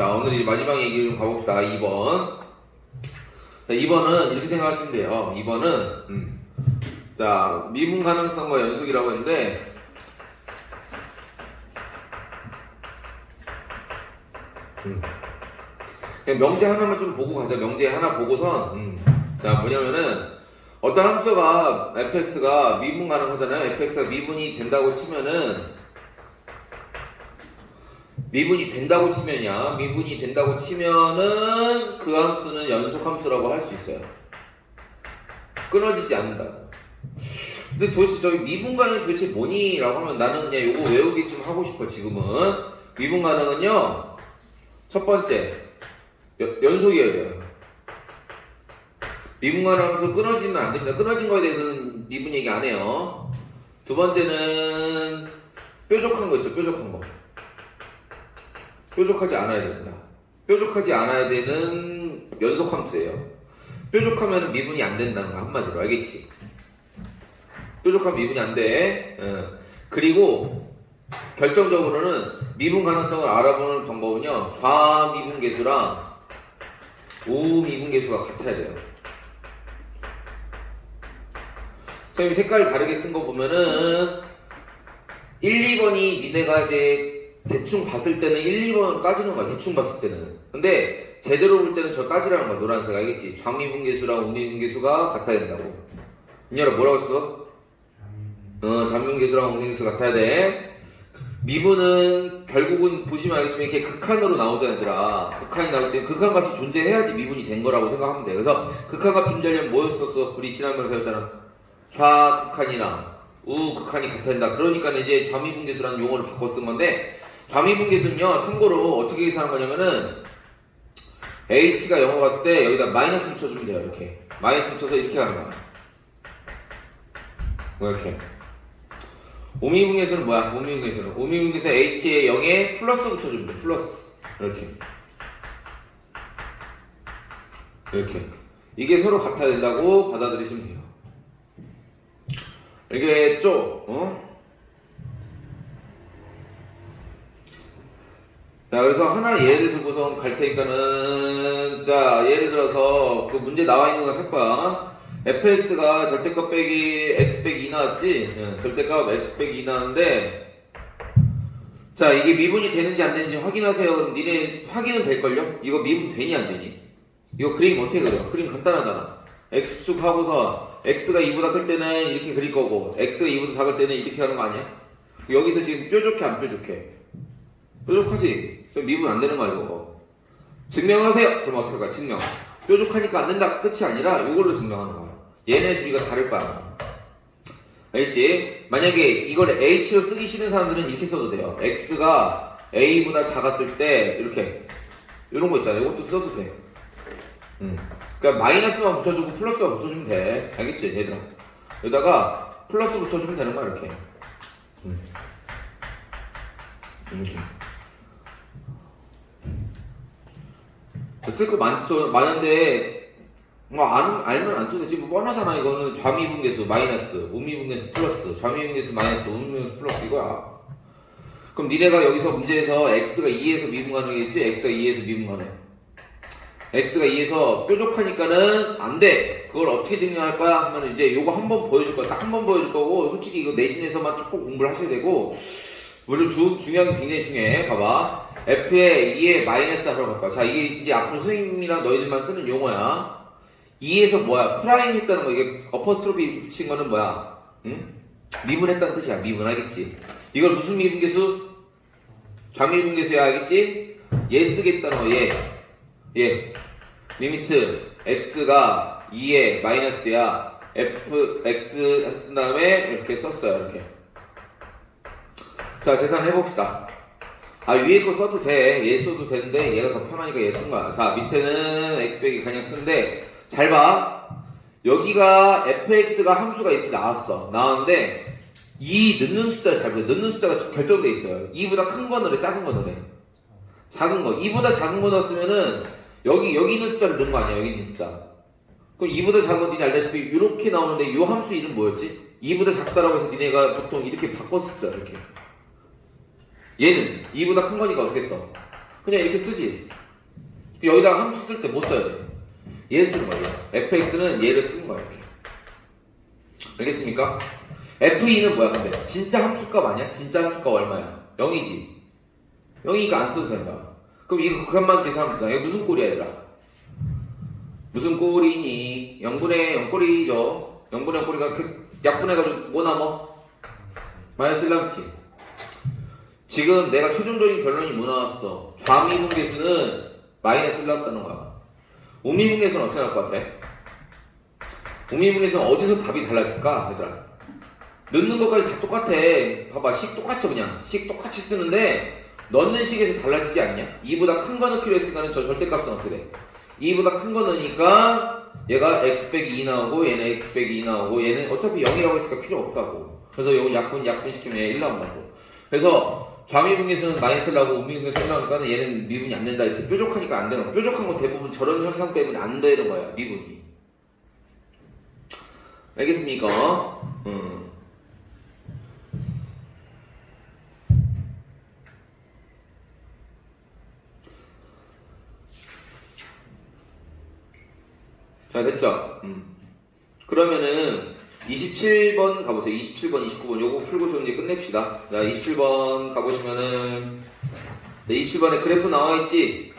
자, 오늘 이 마지막 얘기 좀 가봅시다. 2번. 자, 2번은 이렇게 생각하시면 돼요. 2번은, 음. 자, 미분 가능성과 연속이라고 했는데, 음. 명제 하나만 좀 보고 가자. 명제 하나 보고선, 음. 자, 뭐냐면은, 어떤 함수가, fx가 미분 가능하잖아요. fx가 미분이 된다고 치면은, 미분이 된다고 치면이야. 미분이 된다고 치면은 그 함수는 연속 함수라고 할 수 있어요. 끊어지지 않는다. 근데 도대체 저기 미분 가능 도대체 뭐니? 라고 하면 나는 그냥 요거 외우기 좀 하고 싶어, 지금은. 미분 가능은요, 첫 번째, 연, 연속이어야 돼요. 미분 가능 함수 끊어지면 안 됩니다. 끊어진 거에 대해서는 미분 얘기 안 해요. 두 번째는 뾰족한 거 있죠, 뾰족한 거. 뾰족하지 않아야 됩니다. 뾰족하지 않아야 되는 연속 함수예요. 뾰족하면 미분이 안 된다는 거 한마디로 알겠지? 뾰족하면 미분이 안 돼. 어. 그리고 결정적으로는 미분 가능성을 알아보는 방법은요. 좌미분 계수랑 우미분 계수가 같아야 돼요. 선생님 색깔 다르게 쓴 거 보면은 1, 2번이 니네가 이제 대충 봤을 때는 1, 2번 까지는 거야. 대충 봤을 때는. 근데 제대로 볼 때는 저 까지라는 거야. 노란색 알겠지? 좌미분계수랑 우미분계수가 같아야 된다고. 인열아 뭐라고 했어? 어, 좌미분계수랑 우미분계수 같아야 돼. 미분은 결국은 보시면 알겠지만 이렇게 극한으로 나오잖아 얘들아. 극한이 나올 때 극한값이 존재해야지 미분이 된 거라고 생각하면 돼. 그래서 극한값 존재하려면 뭐였었어? 우리 지난번에 배웠잖아. 좌극한이랑 우극한이 같아야 된다. 그러니까 이제 좌미분계수라는 용어를 바꿔 쓴 건데 좌미분계수는요 참고로 어떻게 계산한 거냐면은 h가 0로 갔을 때 여기다 마이너스 붙여주면 돼요 이렇게. 마이너스 붙여서 이렇게 가는 거야. 뭐 이렇게. 우미분계수는 뭐야? 우미분계수는. 우미분계수 h에 0에 플러스 붙여주면 돼 플러스. 이렇게. 이렇게. 이게 서로 같아야 된다고 받아들이시면 돼요. 알겠죠? 어? 자, 그래서 하나 예를 들고서 갈 테니까는, 자, 예를 들어서 그 문제 나와 있는 거할 거야. fx가 절대값 빼기 x 빼기 2 나왔지? 응, 절대값 x 빼기 2 나왔는데, 자, 이게 미분이 되는지 안 되는지 확인하세요. 그럼 니네 확인은 될걸요? 이거 미분 되니 안 되니? 이거 그림 어떻게 그려? 그림 간단하잖아. x축 하고서 x가 2보다 클 때는 이렇게 그릴 거고, x가 2보다 작을 때는 이렇게 하는 거 아니야? 여기서 지금 뾰족해, 안 뾰족해? 뾰족하지? 그럼 미분 안 되는 거야, 이거. 증명하세요! 그럼 어떻게 할까? 증명. 뾰족하니까 안 된다. 끝이 아니라 이걸로 증명하는 거야. 얘네 둘이가 다를 거야. 알겠지? 만약에 이걸 h로 쓰기 싫은 사람들은 이렇게 써도 돼요. x가 a보다 작았을 때 이렇게 이런 거 있잖아요. 이것도 써도 돼. 음. 그러니까 마이너스만 붙여주고 플러스만 붙여주면 돼. 알겠지, 얘들아? 여기다가 플러스 붙여주면 되는 거야, 이렇게. 음. 이렇게. 쓸 거 많죠, 많은데, 뭐, 안, 알면 안 써도 되지. 뭐, 뻔하잖아, 이거는. 좌미분계수 마이너스, 우미분계수 플러스, 좌미분계수 마이너스, 우미분계수 플러스 이거야. 그럼 니네가 여기서 문제에서 x가 2에서 미분 가능이겠지? x가 2에서 미분 가능. x가 2에서 뾰족하니까는 안 돼. 그걸 어떻게 증명할 거야? 하면 이제 요거 한 번 보여줄 거야. 딱 한 번 보여줄 거고, 솔직히 이거 내신에서만 조금 공부를 하셔야 되고, 물론 주, 중요한 게 굉장히 중요해. 봐봐. F에 2에 마이너스 할 거야. 자, 이게 이제 앞으로 선생님이랑 너희들만 쓰는 용어야. 2에서 뭐야? 프라임 했다는 거, 이게 어퍼스트로피 이렇게 붙인 거는 뭐야? 응? 미분했다는 뜻이야. 미분 알겠지? 이걸 무슨 미분계수? 좌미분계수야 알겠지? 얘 쓰겠다는 거, 얘. 얘. 리미트 x가 2에 마이너스야. f, x 쓴 다음에 이렇게 썼어요. 이렇게. 자, 계산해봅시다. 아, 위에 거 써도 돼. 얘 써도 되는데, 얘가 더 편하니까 얘 쓴 거야. 자, 밑에는 x 빼기 그냥 쓰는데, 잘 봐. 여기가 fx가 함수가 이렇게 나왔어. 나왔는데, 이 넣는 숫자 잘 보세요. 넣는 숫자가 결정돼 있어요. 2보다 큰거 넣으래, 작은 거 넣으래. 작은 거. 2보다 작은 거 넣었으면은, 여기, 여기 있는 숫자를 넣은 거 아니야, 여기 있는 숫자. 그럼 2보다 작은 건 니네 알다시피 이렇게 나오는데, 이 함수 이름 뭐였지? 2보다 작다라고 해서 니네가 보통 이렇게 바꿨었어, 이렇게. 얘는 2보다 큰 거니까 어떻게 써? 그냥 이렇게 쓰지. 여기다가 함수 쓸 때 못 써야 돼. 얘 쓰는 거예요. fx는 얘를 쓰는 거야. 이렇게. 알겠습니까? f2는 뭐야 근데? 진짜 함수값 아니야? 진짜 함수값 얼마야? 0이지. 0이니까 안 써도 된다. 그럼 이거 그것만 계산하면 되잖아. 이거 무슨 꼴이야 얘들아? 무슨 꼴이니? 0분의 0꼴이죠. 0분의 0꼴이가 그 약분해가지고 뭐 남어? 마이너스 1 남지. 지금 내가 최종적인 결론이 뭐 나왔어? 좌미분계수는 마이너스 1 나왔다는 거야. 우미분계수는 어떻게 나올 것 같아? 우미분계수는 어디서 답이 달라질까? 얘들아. 넣는 것까지 다 똑같아. 봐봐. 식 똑같죠, 그냥. 식 똑같이 쓰는데, 넣는 식에서 달라지지 않냐? 2보다 큰 거 넣기로 했으니까 저 절대값은 어떻게 돼? 2보다 큰 거 넣으니까, 얘가 x 빼기 2 나오고, 얘는 x 빼기 2 나오고, 얘는 어차피 0이라고 했으니까 필요 없다고. 그래서 이거 약분, 약분 시키면 얘 1 나온다고. 그래서, 좌미분계수는 마이너스 나오고, 우미분계수 1 나오니까 얘는 미분이 안 된다. 이렇게 뾰족하니까 안 되는 거야. 뾰족한 건 대부분 저런 현상 때문에 안 되는 거야, 미분이. 알겠습니까? 음. 자, 됐죠? 음. 그러면은 27번 가보세요. 27번, 29번. 요거 풀고 좀 이제 끝냅시다. 자, 27번 가보시면은 네, 27번에 그래프 나와 있지?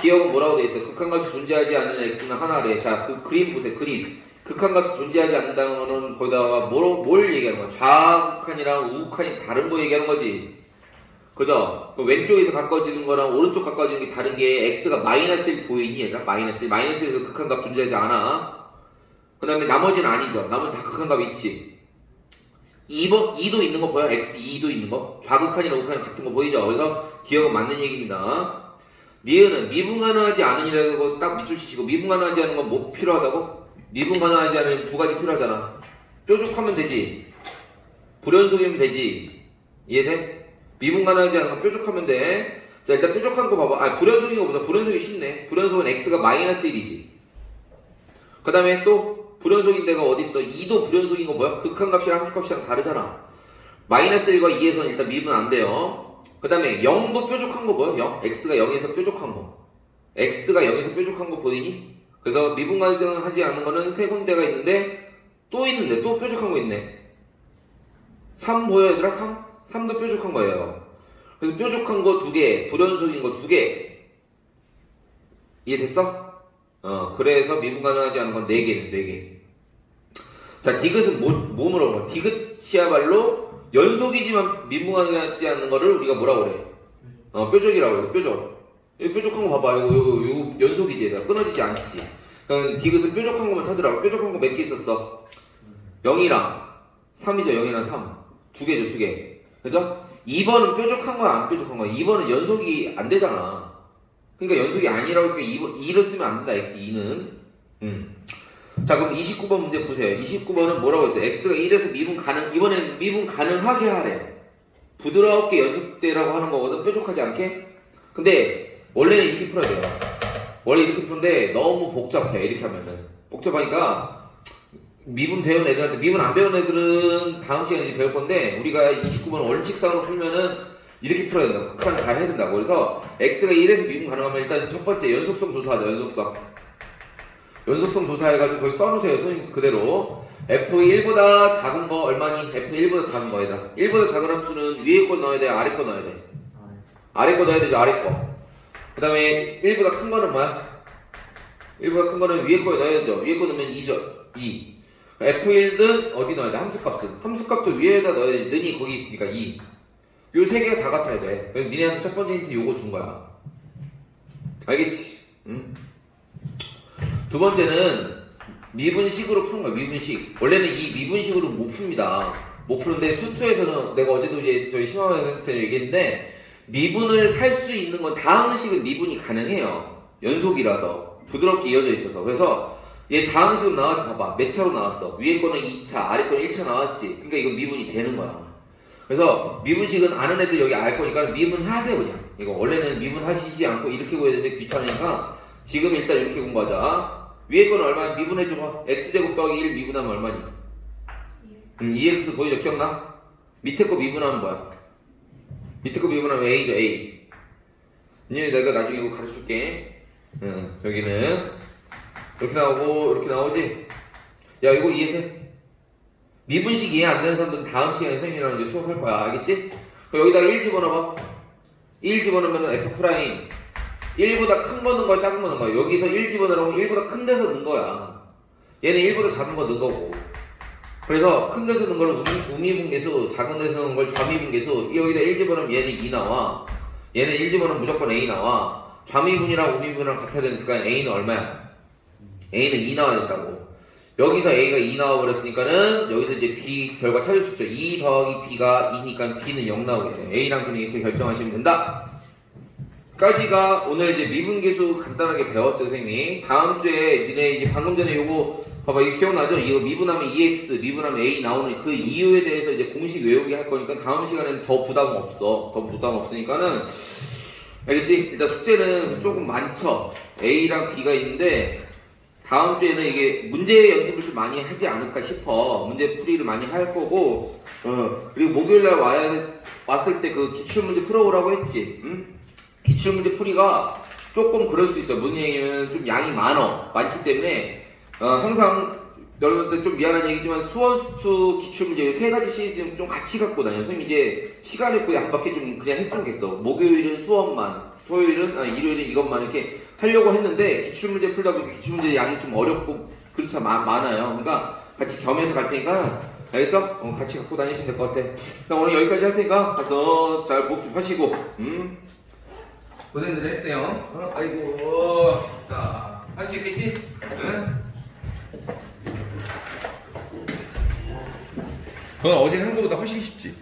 기억은 뭐라고 돼 있어? 극한값이 존재하지 않는 x는 하나래. 자, 그 그림 보세요. 그림. 극한값이 존재하지 않는다는 거는 거기다가 뭘, 뭘 얘기하는 거야? 좌극한이랑 우극한이 다른 거 얘기하는 거지. 그죠? 그 왼쪽에서 가까워지는 거랑 오른쪽 가까워지는 게 다른 게 x가 마이너스 1 보이니 얘들아? 마이너스 1. 마이너스 1에서 극한값 존재하지 않아. 그 다음에 나머지는 아니죠. 나머지 다 극한값 있지. 2번, 2도 있는 거 보여? x 2도 있는 거? 좌극한이랑 우극한 같은 거 보이죠? 그래서 기억은 맞는 얘기입니다. 니은은 미분 가능하지 않으니라고 딱 밑줄 치시고 미분 가능하지 않은 건 뭐 필요하다고? 미분 가능하지 않은 두 가지 필요하잖아. 뾰족하면 되지. 불연속이면 되지. 이해돼? 미분 가능하지 않은 건 뾰족하면 돼. 자 일단 뾰족한 거 봐봐. 아 불연속인 거보다 불연속이 쉽네. 불연속은 x가 마이너스 1이지. 그 다음에 또 불연속인 데가 어디 있어? 2도 불연속인 거 뭐야? 극한값이랑 함수값이랑 다르잖아. 마이너스 1과 2에서는 일단 미분 안 돼요. 그 다음에 0도 뾰족한 거 뭐야? 0. x가 0에서 뾰족한 거. x가 0에서 뾰족한 거 보이니? 그래서 미분 가능하지 않는 거는 세 군데가 있는데 또 있는데 또 뾰족한 거 있네. 3 보여 얘들아? 3? 3도 뾰족한 거예요. 그래서 뾰족한 거 두 개, 불연속인 거 두 개. 이해됐어? 어, 그래서 미분 가능하지 않은 건 4개는 4개. 자, 디귿은 뭐, 뭐 물어본 거야? 디귿이야말로 연속이지만 미분 가능하지 않는 거를 우리가 뭐라고 그래? 어, 뾰족이라고 그래, 뾰족. 이 뾰족한 거 봐봐. 이거, 이거, 이거 연속이지, 얘가. 끊어지지 않지. 그럼 디귿은 뾰족한 것만 찾으라고. 뾰족한 거 몇 개 있었어? 0이랑 3이죠, 0이랑 3. 두 개죠, 두 개. 그죠? 2번은 뾰족한 거야, 안 뾰족한 거야? 2번은 연속이 안 되잖아. 그러니까 연속이 아니라고 2번, 2를 쓰면 안 된다, x2는. 음. 자, 그럼 29번 문제 보세요. 29번은 뭐라고 했어요? x가 1에서 미분 가능, 이번엔 미분 가능하게 하래. 부드럽게 연속되라고 하는 거거든, 뾰족하지 않게? 근데, 원래는 이렇게 풀어야 돼요. 원래 이렇게 푸는데 너무 복잡해, 이렇게 하면은. 복잡하니까, 미분 배운 애들한테, 미분 안 배운 애들은 다음 시간에 이제 배울 건데, 우리가 29번 원칙상으로 풀면은 이렇게 풀어야 된다. 극한을 잘 해야 된다고. 그래서 x가 1에서 미분 가능하면 일단 첫 번째 연속성 조사하자. 연속성. 연속성 조사해가지고 거기 써놓으세요. 선생님 그대로. f1보다 작은 거 얼마니? f1보다 작은 거 얘들아. 1보다 작은 함수는 위에 거 넣어야 돼? 아래 거 넣어야 돼? 아래 거 넣어야 되죠. 아래 거. 그 다음에 1보다 큰 거는 뭐야? 1보다 큰 거는 위에 거에 넣어야 되죠. 위에 거 넣으면 2죠. 2. f1은 어디 넣어야 돼? 함수값은. 함수값도 위에다 넣어야 돼. 는이 거기 있으니까 2. 요 세 개가 다 같아야 돼. 그래서 니네한테 첫 번째 힌트 요거 준 거야. 알겠지? 응? 두 번째는 미분식으로 푸는 거야, 미분식. 원래는 이 미분식으로 못 풉니다. 못 푸는데 수투에서는 내가 어제도 이제 저희 심화형한테 얘기했는데 미분을 할 수 있는 건 다항식은 미분이 가능해요. 연속이라서. 부드럽게 이어져 있어서. 그래서 얘 다항식으로 나왔지, 봐봐. 몇 차로 나왔어? 위에 거는 2차, 아래 거는 1차 나왔지. 그러니까 이거 미분이 되는 거야. 그래서 미분식은 아는 애들 여기 알 거니까 미분하세요 그냥. 이거 원래는 미분하시지 않고 이렇게 구해야 되는데 귀찮으니까 지금 일단 이렇게 공부하자. 위에 거는 얼마야 미분해줘봐. X제곱 더하기 1 미분하면 얼마니? 음, 2x 보이죠? 기억나? 밑에 거 미분하면 뭐야? 밑에 거 미분하면 a죠 a. 민현이 내가 나중에 이거 가르쳐줄게. 응, 여기는. 이렇게 나오고 이렇게 나오지. 야 이거 이해돼? 미분식 이해 안 되는 사람들은 다음 시간에 선생님이랑 이제 수업할 거야. 알겠지? 여기다가 1 집어넣어봐. 1 집어넣으면 f 프라임 1보다 큰 거 넣은 거야, 작은 거 넣은 거야. 여기서 1 집어넣으면 1보다 큰 데서 넣은 거야. 얘는 1보다 작은 거 넣은 거고. 그래서 큰 데서 넣은 우- 우미분계수, 작은 데서 넣은 걸 좌미분계수. 여기다 1 집어넣으면 얘는 2 나와. 얘는 1 집어넣으면 무조건 A 나와. 좌미분이랑 우미분이랑 같아야 되니까 A는 얼마야? A는 2 나와야 된다고. 여기서 A가 2 나와버렸으니까는 여기서 이제 B 결과 찾을 수 있죠. 2 더하기 B가 2니까 B는 0 나오겠죠. A랑 B는 이렇게 결정하시면 된다. 까지가 오늘 이제 미분계수 간단하게 배웠어요, 선생님이. 다음 주에 니네 이제 방금 전에 요거 봐봐, 이거 기억나죠? 이거 미분하면 EX, 미분하면 A 나오는 그 이유에 대해서 이제 공식 외우기 할 거니까 다음 시간에는 더 부담 없어. 더 부담 없으니까는 알겠지? 일단 숙제는 조금 많죠. A랑 B가 있는데 다음 주에는 이게 문제 연습을 좀 많이 하지 않을까 싶어. 문제 풀이를 많이 할 거고, 어, 그리고 목요일 날 와야, 왔을 때 그 기출문제 풀어오라고 했지. 응? 기출문제 풀이가 조금 그럴 수 있어. 무슨 얘기냐면 좀 양이 많어. 많기 때문에, 어, 항상 여러분들 좀 미안한 얘기지만 수원수 기출문제 세 가지 시리즈 좀 같이 갖고 다녀. 선생님 이제 시간을 거의 안 받게 좀 그냥 했으면 좋겠어. 목요일은 수업만, 토요일은, 아, 일요일은 이것만 이렇게 하려고 했는데 기출문제 풀다 보니까 기출문제 양이 좀 어렵고 그렇지 마, 많아요. 그러니까 같이 겸해서 갈 테니까 알겠죠? 어, 같이 갖고 다니시면 될 것 같아. 그럼 오늘 여기까지 할 테니까 가서 잘 복습하시고, 음. 고생들 했어요. 어? 아이고, 자, 할 수 있겠지? 응? 어, 어제 한 거보다 훨씬 쉽지.